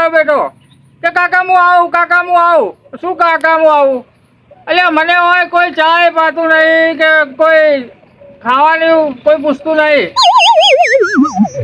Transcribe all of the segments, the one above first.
મારો બેઠો કે કાકા હું આવું, કાકા હું આવું? શું કાકા હું આવું? એટલે મને હોય કોઈ ચાય પાતું નહીં કે કોઈ ખાવાનું કોઈ પૂછતું નહીં.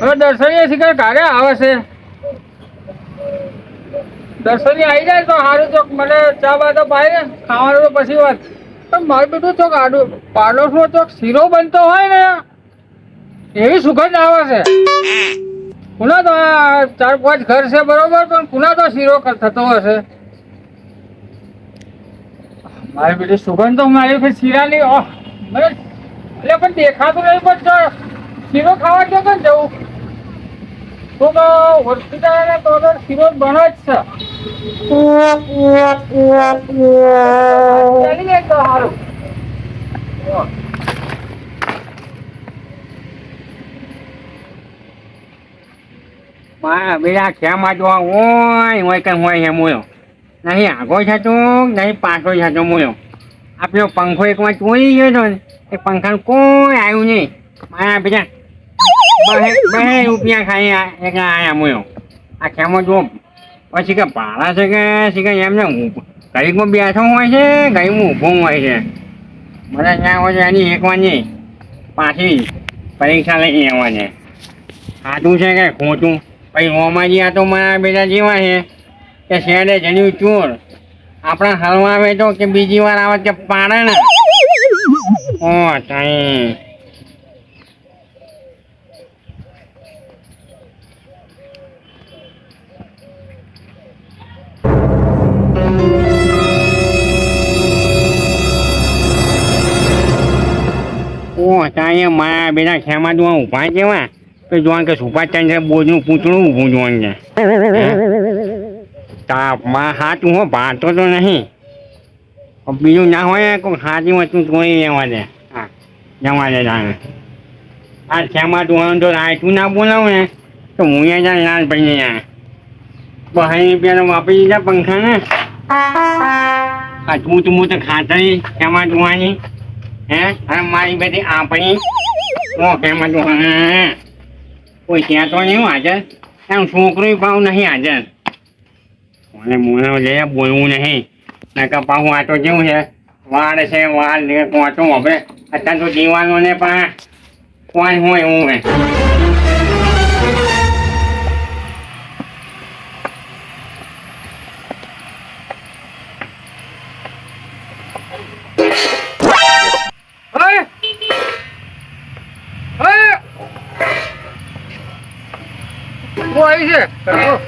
હવે દર્શનીય શિખર કારે આવે છે. દર્શની આવી જાય તો સારું ચોક મને ચા બા તો પાય ને, ખાવાનું તો પછી વાત. પણ મારું બેટું ચોક આડું પાડોશમાં ચોક શીરો બનતો હોય ને, એવી સુગંધ આવે છે. કુના તો ચાર પાંચ ઘર છે બરોબર પણ કુના તો શીરો થતો હશે. મારી બેટી સુગંધ તો મારી ફેર શીરાની એટલે પણ દેખાતું નહીં પણ શીરો ખાવા ગયો તો જવું. તો તો હોસ્પિટલ તો તો શીરો બનો જ છે. ચાલી જાય તો સારું બેટા ખેમાં જોવા હોય હોય કે હોય હે મોયો. નહીં, આગો થતો નહીં, પાછો થતો મોયો. આ પેલો પંખો એકવાર ચોરી ગયો હતો ને, એ પંખાનું કોઈ આવ્યું નહીં. મારા બેટા બહે રૂપિયા ખાઈ એક આયા મોયો. આ ખેમાં જો પછી કે ભાડા છે કે શી કે એમને ઘડીકમાં બેઠો હોય છે, ગરીબમાં ઊભો હોય છે. બધા ત્યાં હોય છે એની એકવાર નહીં. પાછી પરીક્ષા લઈ આવવાની. સાચું છે કે ખોટું? પછી ઓમાજી આ તો મારા બેટા જેવા છે. કે શેડે જણ્યું ચોર. આપણા હલવા આવે તો કે બીજી વાર આવે કે પારણ ઓ સાઈ ઓ સાઈ મારા બેટા ખેમા તું ઊભા કેવા તો જોવાનું કે સુભાષચંદ્ર બોઝનું પૂતળું ઊભું જોવાનું છે તાપમાં હાથું હો, ભાતો તો નહીં. બીજું ના હોય, કોઈ હાથી વસ્તુ જોઈ લેવા દે. હા જવા દે જાણે આ શ્યામા તું તો રાયતું ના બોલાવું ને તો હું એ જાય લાલ પડી જાય. બહાઈ પેલા વાપરી દીધા પંખા ને આ તું તું તો ખાતરી શ્યામા ધોવાની હે? અને મારી બધી આપણી. ઓ શ્યામા તું કોઈ ત્યાં તો નહીં હાજર એમ છોકરો ભાવ નહીં હાજર મને મોનો લે, બોલવું નહીં. નકર પાછું આ કેવું છે? વાળ છે, વાળ ને કોટો હવે અત્યારે તો દીવાનો ને પણ કોણ હોય એવું હે આવી છે.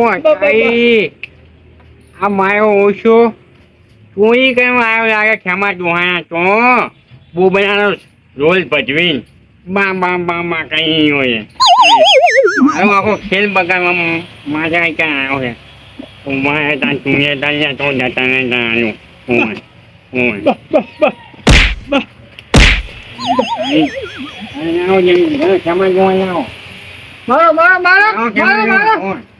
કોણ કઈ આ માયો ઓછો ચોરી કેમ આવ્યો લાગે ખેમા દોહાના તો બોબડાનો રોલ ભજવીન બા બા બા બા કઈ હોય મારો આખો ખેલ બગાડવામાં માજા ક્યાં આવ્યો છે ઉમા તા ચૂંટે તા તો જતા ને તાનું ઓય ઓય આવો જઈ ખેમા દોહા આવો મારો મારો મારો આવો મારો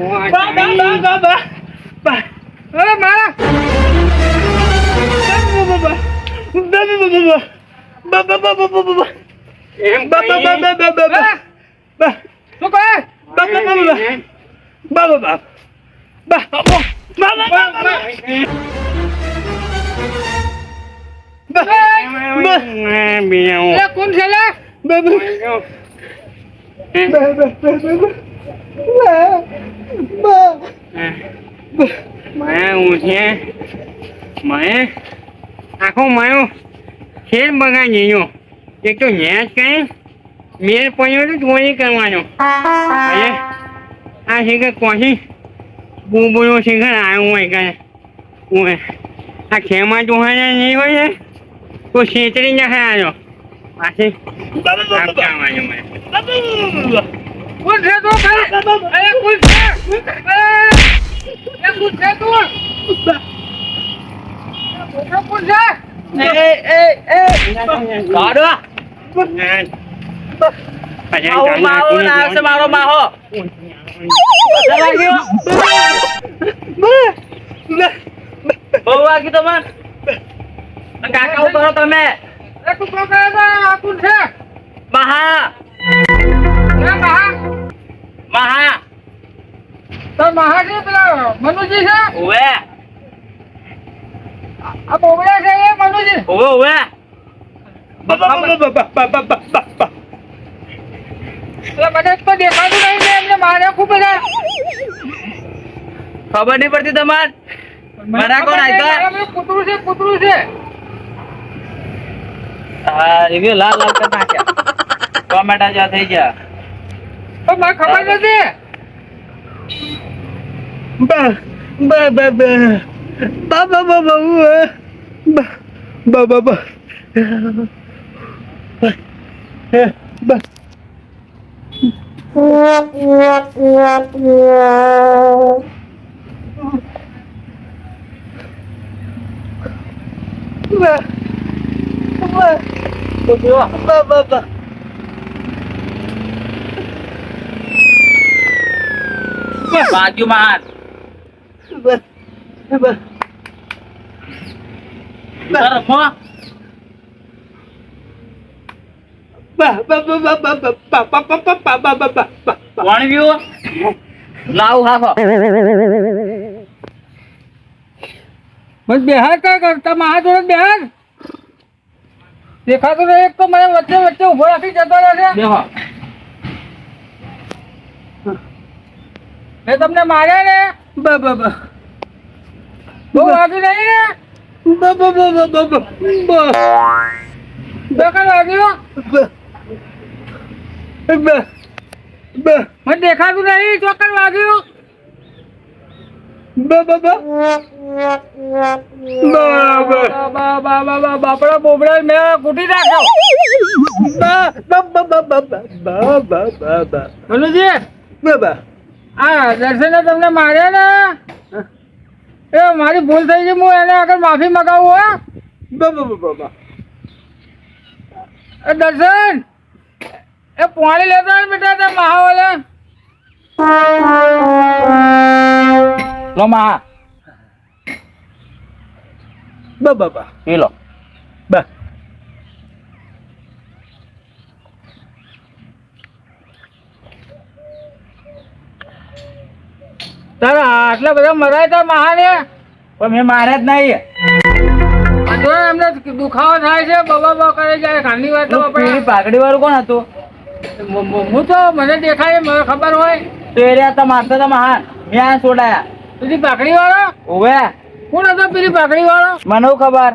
બા બા બા બા બા બા અરે મારા કોણ છે લે હું છે? માયા આખો માયો ખેલ બગાડી ગયો એક તો ન્યાસ કઈ મેર પડ્યો તો ચોરી કરવાનો. અરે આ શિખર કોશી? બુબુનો શિખર આવ્યો હોય કે હું આ ખેમાં જોહાને નહીં હોય ને? તો છેતરી જશે આવ્યો પાછી આપવાનું મને કોણ છે તું ખરે? અરે કોણ છે એ, એ કોણ છે તું છોકરો કોણ છે મારો માહો બહુ વાગી તમાર કાકા ઊભો રહો તમે એ ટુકડો કરે તો આ કોણ છે મહા એ મનુજી છે? ઓવે આ બોબડા છે એ મનુજી. ઓવે ઓવે ખબર નહીં પડતી તમાર? મારા કોણ આવતા કૂતરું છે કૂતરું છે. હા રિવ્યુ લાલ લાલ કરી નાખ્યા. ટોમેટા જેવા થઈ ગયા. પણ મને ખબર નથી. Ba, ba, ba, ba. Ba, ba, ba, ba, ba. Ba, ba, ba, ba. Ba, Baju, mahal. બસ બેહાર કા કરતા મહા જોડે બેહાર દેખાતું નહીં એક તો મને વચ્ચે વચ્ચે ઊભો રાખી જતો રહે દેખો મેં તમને માર્યા ને બહુ વાગ્યું નહીં ને બેકાર વાગ્યું મને દેખાતું નહીં ચોક્કસ વાગ્યું બા- બા- બા- બા- બા- બાપડા બોબડા મેં કૂટી મનુજી આ દર્શને તમને માર્યા ને? એ મારી ભૂલ થઈ ગઈ હું એને આગળ માફી મગાવું હો. એ દર્શન એ પાણી લેતા બેટા તે મહાવલે લો મહા પી લો. તારા આટલા બધા મરાય તાર મહાને? પણ મેં માર્યા જ નહીં. જો એમને દુખાવો થાય છે બબા બબા કરે જાય ખાંડી વાત તો પેલી પાઘડી વાળું કોણ હતું? હું તો મને દેખાય મને ખબર હોય. તો એ રહ્યા તા મારતા તા મહાન મેં આ છોડાયા. પેલી પાકડી વાળો ઓવે કોણ હતો પેલી પાકડી વાળો મને બ. ખબર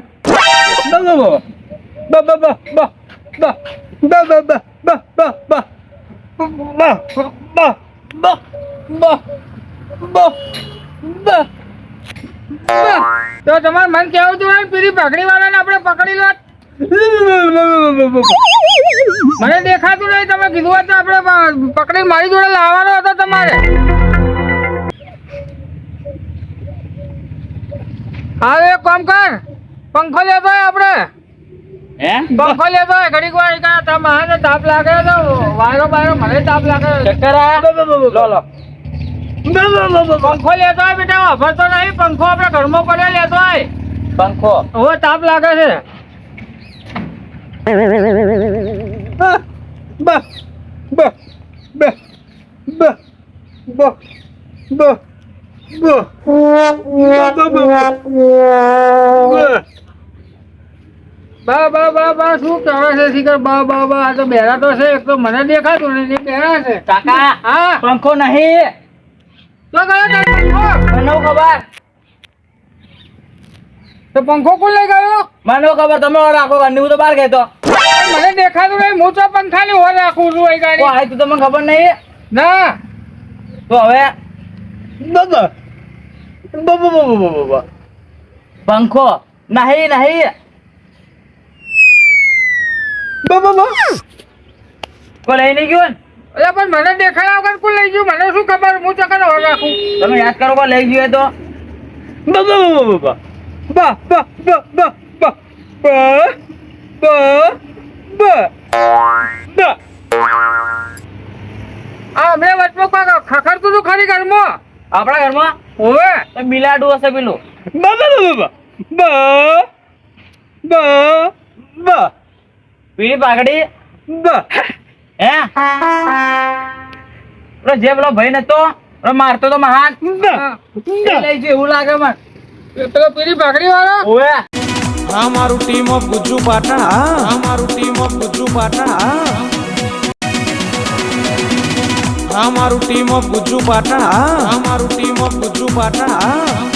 તો તમારે મન કેવું હતું ને પેલી પાકડી વાળાને આપણે પકડી લો. મને દેખાતું નહીં. તમે કીધું હતું આપણે પકડી મારી જોડે લાવવાનો હતો તમારે. હા એક કામ કર. પંખો લેતો હોય આપણે. હે? પંખો લેતો હોય ઘડીક વાર તમે તાપ લાગે તો વાયરો બાયરો મને તાપ લાગે. ચક્કર આ. લો લો. પંખો લેતો હોય બેટા વાપરતો નહીં પંખો આપણે ઘરમાં પડ્યો લેતો હોય. પંખો? હવે તાપ લાગે છે. બા બા બા બા શું કરે છે શિખર? બા બા બા આ તો બેરા તો છે એક તો મને દેખાતું નહીં બેરા છે. કાકા હા. પંખો નહીં. તો ગયો તારો પંખો? મને નો ખબર. તો પંખો કોણ લઈ ગયો? મને ખબર તમે ઓર રાખો હું તો બહાર ગયો તો. મને દેખાતું નહીં હું તો પંખાની ઓર રાખું છું એ ગાડી. તું તમને ખબર નહીં? ના. તો હવે? પંખો. નહીં નહીં. લઈ નહીં ગયો ને? એટલે પણ મને દેખાયા વગર કોણ લઈ ગયું મને શું ખબર હું તો કને ઓર રાખું તમે યાદ કરો કોઈ લઈ ગયો તો બાબા બાબા બા બા બા બા બા બા બા બા બા આ મેં વચમાં કોઈ ખખડતું તું ખરી ઘરમાં આપણા ઘરમાં ઓવે તો બિલાડું હશે પેલું બાબા બાબા બા બા બા પીળી પાઘડી બા હે? પેલો જે પેલો ભાઈ નતો પેલો મારતો તો મહાન. લઈ ગયો એવું લાગે મને. પેલો પીળી ભાગડી વાળો? ઓએ આ મારું ટીમ ઓફ ગુજ્જુ પાટણ આ મારું ટીમ ઓફ ગુજ્જુ પાટણ આ મારું ટીમ ઓફ ગુજ્જુ પાટણ અમારું મારું ટીમ ઓફ ગુજ્જુ પાટણ